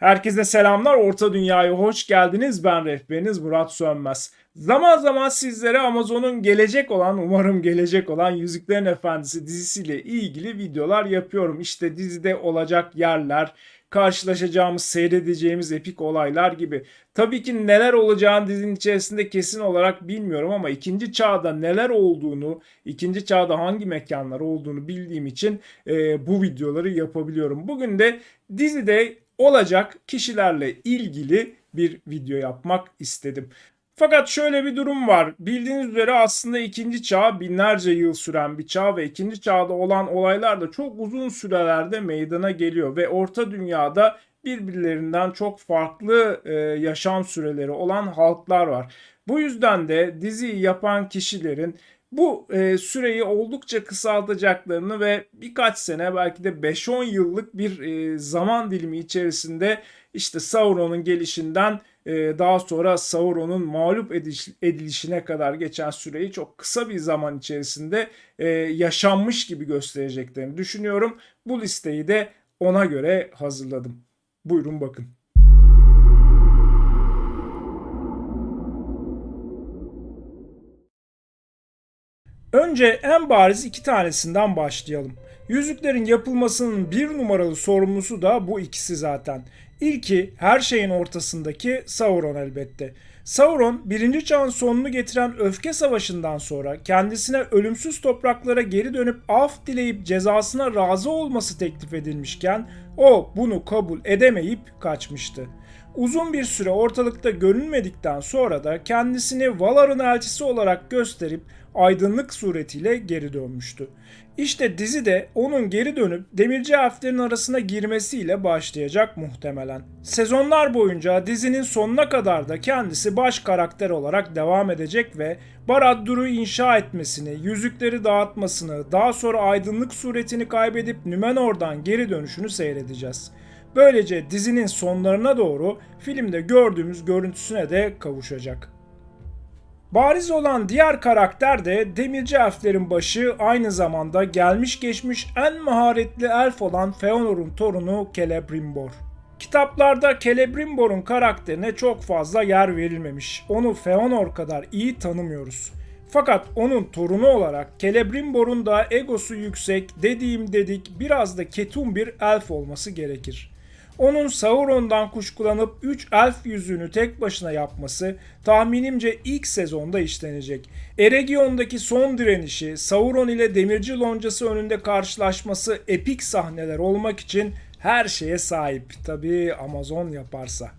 Herkese selamlar. Orta Dünya'ya hoş geldiniz. Ben rehberiniz Murat Sönmez. Zaman zaman sizlere Amazon'un gelecek olan, umarım gelecek olan Yüzüklerin Efendisi dizisiyle ilgili videolar yapıyorum. İşte dizide olacak yerler, karşılaşacağımız, seyredeceğimiz epik olaylar gibi. Tabii ki neler olacağını dizinin içerisinde kesin olarak bilmiyorum ama ikinci çağda neler olduğunu, ikinci çağda hangi mekanlar olduğunu bildiğim için e, bu videoları yapabiliyorum. Bugün de dizide olacak kişilerle ilgili bir video yapmak istedim. Fakat şöyle bir durum var. Bildiğiniz üzere aslında ikinci çağ binlerce yıl süren bir çağ ve ikinci çağda olan olaylar da çok uzun sürelerde meydana geliyor ve orta dünyada birbirlerinden çok farklı e, yaşam süreleri olan halklar var. Bu yüzden de diziyi yapan kişilerin bu e, süreyi oldukça kısaltacaklarını ve birkaç sene belki de 5-10 yıllık bir e, zaman dilimi içerisinde işte Sauron'un gelişinden e, daha sonra Sauron'un mağlup edilişine kadar geçen süreyi çok kısa bir zaman içerisinde e, yaşanmış gibi göstereceklerini düşünüyorum. Bu listeyi de ona göre hazırladım. Buyurun bakın. Önce en bariz iki tanesinden başlayalım. Yüzüklerin yapılmasının bir numaralı sorumlusu da bu ikisi zaten. İlki her şeyin ortasındaki Sauron elbette. Sauron birinci çağın sonunu getiren öfke savaşından sonra kendisine ölümsüz topraklara geri dönüp af dileyip cezasına razı olması teklif edilmişken o bunu kabul edemeyip kaçmıştı. Uzun bir süre ortalıkta görünmedikten sonra da kendisini Valar'ın elçisi olarak gösterip aydınlık suretiyle geri dönmüştü. İşte dizi de onun geri dönüp demirci elflerin arasına girmesiyle başlayacak muhtemelen. Sezonlar boyunca dizinin sonuna kadar da kendisi baş karakter olarak devam edecek ve Barad-dûr'u inşa etmesini, yüzükleri dağıtmasını, daha sonra aydınlık suretini kaybedip Nümenor'dan geri dönüşünü seyredeceğiz. Böylece dizinin sonlarına doğru filmde gördüğümüz görüntüsüne de kavuşacak. Bariz olan diğer karakter de demirci elflerin başı aynı zamanda gelmiş geçmiş en maharetli elf olan Feanor'un torunu Celebrimbor. Kitaplarda Celebrimbor'un karakterine çok fazla yer verilmemiş. Onu Feanor kadar iyi tanımıyoruz. Fakat onun torunu olarak Celebrimbor'un da egosu yüksek, dediğim dedik biraz da ketum bir elf olması gerekir. Onun Sauron'dan kuşkulanıp 3 elf yüzüğünü tek başına yapması tahminimce ilk sezonda işlenecek. Eregion'daki son direnişi, Sauron ile demirci loncası önünde karşılaşması epik sahneler olmak için her şeye sahip. Tabii Amazon yaparsa.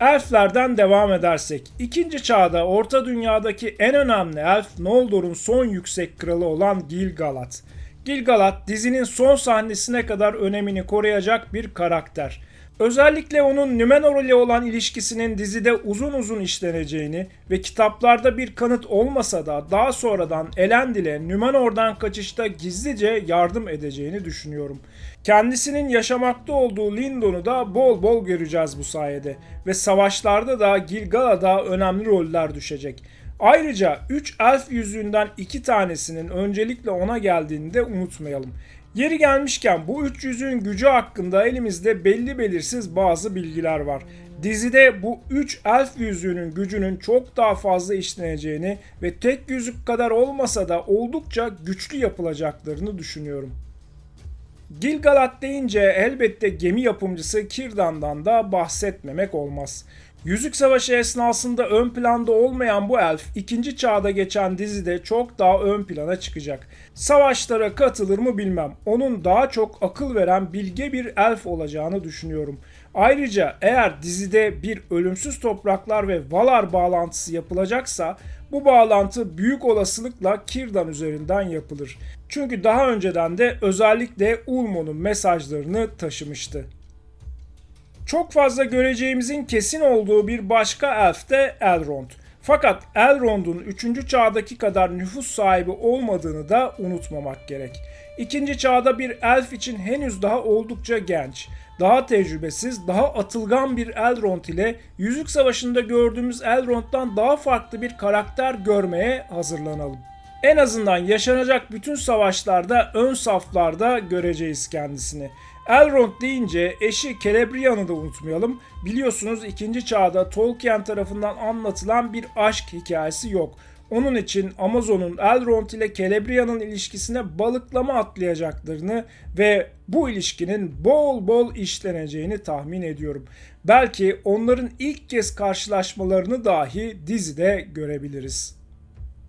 Elflerden devam edersek, ikinci çağda Orta Dünya'daki en önemli elf Noldor'un son yüksek kralı olan Gil-galad. Gil-galad dizinin son sahnesine kadar önemini koruyacak bir karakter. Özellikle onun Numenor ile olan ilişkisinin dizide uzun uzun işleneceğini ve kitaplarda bir kanıt olmasa da daha sonradan Elendil'e Numenor'dan kaçışta gizlice yardım edeceğini düşünüyorum. Kendisinin yaşamakta olduğu Lindon'u da bol bol göreceğiz bu sayede ve savaşlarda da Gil-galad'a önemli roller düşecek. Ayrıca 3 elf yüzüğünden 2 tanesinin öncelikle ona geldiğini de unutmayalım. Yeri gelmişken bu üç yüzüğün gücü hakkında elimizde belli belirsiz bazı bilgiler var. Dizide bu 3 elf yüzüğünün gücünün çok daha fazla işleneceğini ve tek yüzük kadar olmasa da oldukça güçlü yapılacaklarını düşünüyorum. Gilgalad deyince elbette gemi yapımcısı Kirdan'dan da bahsetmemek olmaz. Yüzük Savaşı esnasında ön planda olmayan bu elf ikinci çağda geçen dizide çok daha ön plana çıkacak. Savaşlara katılır mı bilmem. Onun daha çok akıl veren bilge bir elf olacağını düşünüyorum. Ayrıca eğer dizide bir ölümsüz topraklar ve Valar bağlantısı yapılacaksa bu bağlantı büyük olasılıkla Kirdan üzerinden yapılır. Çünkü daha önceden de özellikle Ulmo'nun mesajlarını taşımıştı. Çok fazla göreceğimizin kesin olduğu bir başka elf de Elrond. Fakat Elrond'un 3. çağdaki kadar nüfus sahibi olmadığını da unutmamak gerek. İkinci çağda bir elf için henüz daha oldukça genç, daha tecrübesiz, daha atılgan bir Elrond ile Yüzük Savaşı'nda gördüğümüz Elrond'dan daha farklı bir karakter görmeye hazırlanalım. En azından yaşanacak bütün savaşlarda ön saflarda göreceğiz kendisini. Elrond deyince eşi Celebrian'ı da unutmayalım. Biliyorsunuz ikinci çağda Tolkien tarafından anlatılan bir aşk hikayesi yok. Onun için Amazon'un Elrond ile Celebrian'ın ilişkisine balıklama atlayacaklarını ve bu ilişkinin bol bol işleneceğini tahmin ediyorum. Belki onların ilk kez karşılaşmalarını dahi dizide görebiliriz.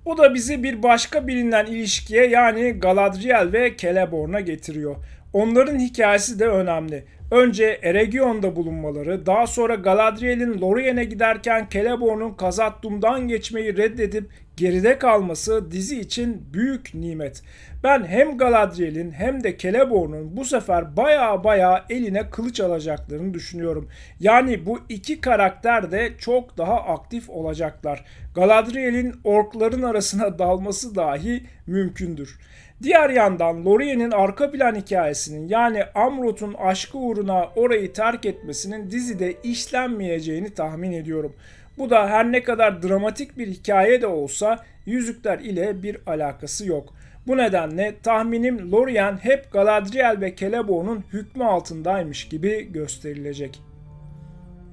Bu da bizi bir başka bilinen ilişkiye yani Galadriel ve Celeborn'a getiriyor. Onların hikayesi de önemli. Önce Eregion'da bulunmaları, daha sonra Galadriel'in Lorien'e giderken Celeborn'un Khazad-dûm'dan geçmeyi reddedip geride kalması dizi için büyük nimet. Ben hem Galadriel'in hem de Celeborn'un bu sefer baya baya eline kılıç alacaklarını düşünüyorum. Yani bu iki karakter de çok daha aktif olacaklar. Galadriel'in orkların arasına dalması dahi mümkündür. Diğer yandan Lorien'in arka plan hikayesinin yani Amrot'un aşkı uğruna orayı terk etmesinin dizide işlenmeyeceğini tahmin ediyorum. Bu da her ne kadar dramatik bir hikaye de olsa yüzükler ile bir alakası yok. Bu nedenle tahminim Lorien hep Galadriel ve Celeborn'un hükmü altındaymış gibi gösterilecek.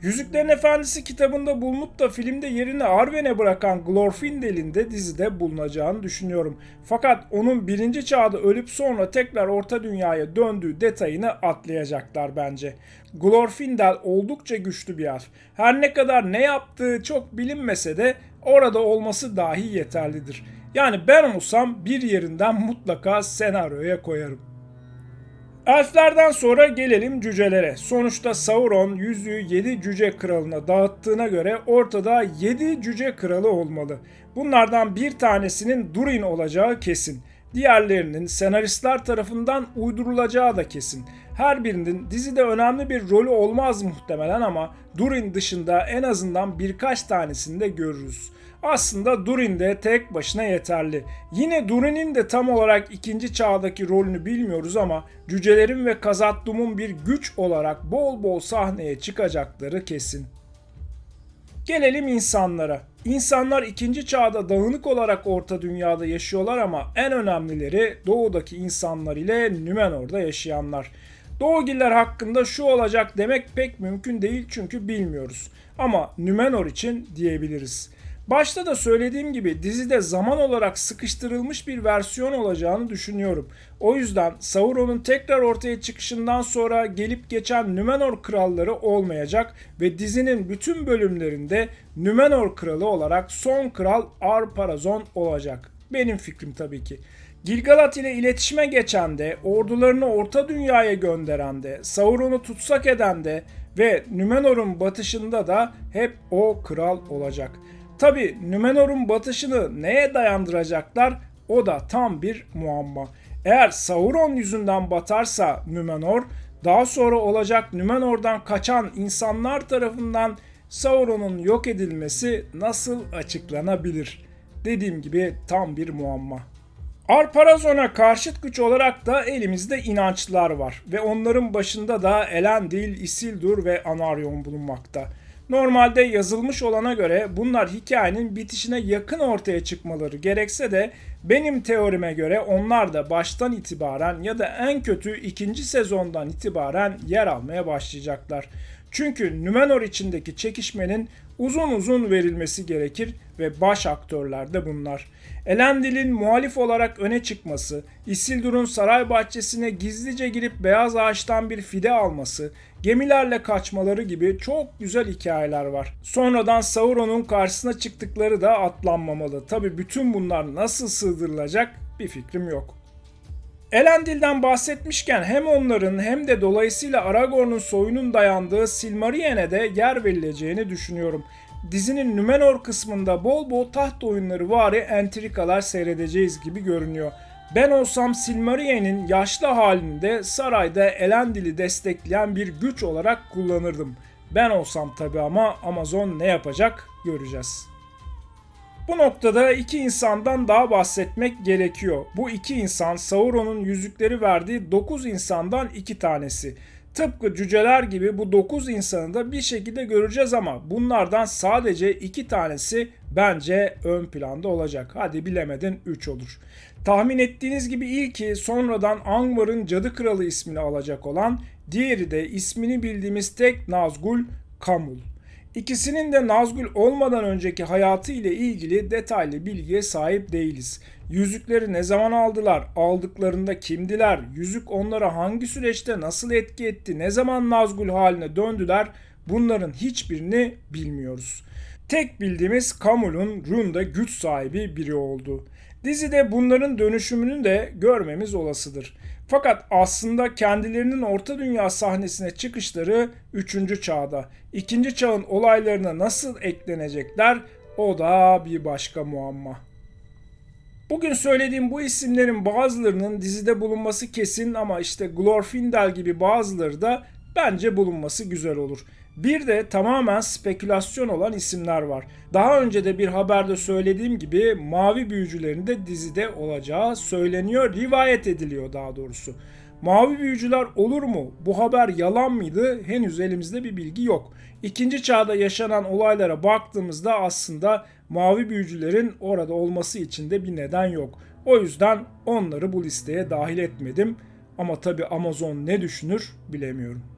Yüzüklerin Efendisi kitabında bulunup da filmde yerini Arwen'e bırakan Glorfindel'in de dizide bulunacağını düşünüyorum. Fakat onun birinci çağda ölüp sonra tekrar Orta Dünya'ya döndüğü detayını atlayacaklar bence. Glorfindel oldukça güçlü bir harf. Her ne kadar ne yaptığı çok bilinmese de orada olması dahi yeterlidir. Yani ben olsam bir yerinden mutlaka senaryoya koyarım. Elflerden sonra gelelim cücelere. Sonuçta Sauron yüzüğü 7 cüce kralına dağıttığına göre ortada 7 cüce kralı olmalı. Bunlardan bir tanesinin Durin olacağı kesin. Diğerlerinin senaristler tarafından uydurulacağı da kesin. Her birinin dizide önemli bir rolü olmaz muhtemelen ama Durin dışında en azından birkaç tanesini de görürüz. Aslında Durin de tek başına yeterli. Yine Durin'in de tam olarak ikinci çağdaki rolünü bilmiyoruz ama cücelerin ve Kazat-dûm'un bir güç olarak bol bol sahneye çıkacakları kesin. Gelelim insanlara. İnsanlar ikinci çağda dağınık olarak orta dünyada yaşıyorlar ama en önemlileri doğudaki insanlar ile Nümenor'da yaşayanlar. Doğugiller hakkında şu olacak demek pek mümkün değil çünkü bilmiyoruz. Ama Nümenor için diyebiliriz. Başta da söylediğim gibi dizide zaman olarak sıkıştırılmış bir versiyon olacağını düşünüyorum. O yüzden Sauron'un tekrar ortaya çıkışından sonra gelip geçen Nümenor kralları olmayacak ve dizinin bütün bölümlerinde Nümenor kralı olarak son kral Ar-Parazon olacak. Benim fikrim tabii ki. Gilgalad ile iletişime geçen de, ordularını Orta Dünya'ya gönderen de, Sauron'u tutsak eden de ve Nümenor'un batışında da hep o kral olacak. Tabi Nümenor'un batışını neye dayandıracaklar o da tam bir muamma. Eğer Sauron yüzünden batarsa Nümenor, daha sonra olacak Nümenor'dan kaçan insanlar tarafından Sauron'un yok edilmesi nasıl açıklanabilir? Dediğim gibi tam bir muamma. Arparazon'a karşıt güç olarak da elimizde inançlılar var ve onların başında da Elendil, Isildur ve Anarion bulunmakta. Normalde yazılmış olana göre bunlar hikayenin bitişine yakın ortaya çıkmaları gerekse de benim teorime göre onlar da baştan itibaren ya da en kötü ikinci sezondan itibaren yer almaya başlayacaklar. Çünkü Numenor içindeki çekişmenin uzun uzun verilmesi gerekir ve baş aktörler de bunlar. Elendil'in muhalif olarak öne çıkması, Isildur'un saray bahçesine gizlice girip beyaz ağaçtan bir fide alması, gemilerle kaçmaları gibi çok güzel hikayeler var. Sonradan Sauron'un karşısına çıktıkları da atlanmamalı. Tabi bütün bunlar nasıl sığdırılacak bir fikrim yok. Elendil'den bahsetmişken hem onların hem de dolayısıyla Aragorn'un soyunun dayandığı Silmarillion'e de yer verileceğini düşünüyorum. Dizinin Numenor kısmında bol bol taht oyunları vari entrikalar seyredeceğiz gibi görünüyor. Ben olsam Silmarillion'in yaşlı halinde sarayda Elendil'i destekleyen bir güç olarak kullanırdım. Ben olsam tabi ama Amazon ne yapacak göreceğiz. Bu noktada iki insandan daha bahsetmek gerekiyor. Bu iki insan Sauron'un yüzükleri verdiği 9 insandan iki tanesi. Tıpkı cüceler gibi bu 9 insanı da bir şekilde göreceğiz ama bunlardan sadece 2 tanesi bence ön planda olacak. Hadi bilemedin 3 olur. Tahmin ettiğiniz gibi ilki sonradan Angmar'ın Cadı Kralı ismini alacak olan Diğeri de ismini bildiğimiz tek Nazgul Kamul. İkisinin de Nazgul olmadan önceki hayatı ile ilgili detaylı bilgiye sahip değiliz. Yüzükleri ne zaman aldılar? Aldıklarında kimdiler? Yüzük onlara hangi süreçte nasıl etki etti? Ne zaman Nazgul haline döndüler? Bunların hiçbirini bilmiyoruz. Tek bildiğimiz Kamul'un Rune'da güç sahibi biri oldu. Dizide bunların dönüşümünü de görmemiz olasıdır. Fakat aslında kendilerinin Orta Dünya sahnesine çıkışları 3. çağda. 2. çağın olaylarına nasıl eklenecekler o da bir başka muamma. Bugün söylediğim bu isimlerin bazılarının dizide bulunması kesin ama işte Glorfindel gibi bazıları da bence bulunması güzel olur. Bir de tamamen spekülasyon olan isimler var. Daha önce de bir haberde söylediğim gibi mavi büyücülerin de dizide olacağı söyleniyor, rivayet ediliyor daha doğrusu. Mavi büyücüler olur mu? Bu haber yalan mıydı? Henüz elimizde bir bilgi yok. İkinci çağda yaşanan olaylara baktığımızda aslında mavi büyücülerin orada olması için de bir neden yok. O yüzden onları bu listeye dahil etmedim. Ama tabi Amazon ne düşünür bilemiyorum.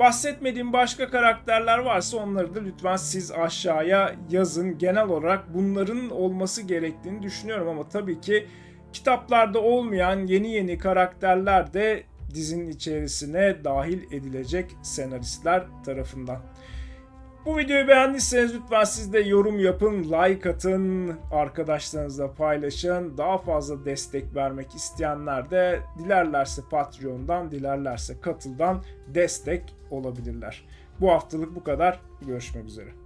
Bahsetmediğim başka karakterler varsa onları da lütfen siz aşağıya yazın. Genel olarak bunların olması gerektiğini düşünüyorum ama tabii ki kitaplarda olmayan yeni yeni karakterler de dizinin içerisine dahil edilecek senaristler tarafından. Bu videoyu beğendiyseniz lütfen siz de yorum yapın, like atın, arkadaşlarınızla paylaşın. Daha fazla destek vermek isteyenler de dilerlerse Patreon'dan, dilerlerse Katıl'dan destek olabilirler. Bu haftalık bu kadar. Görüşmek üzere.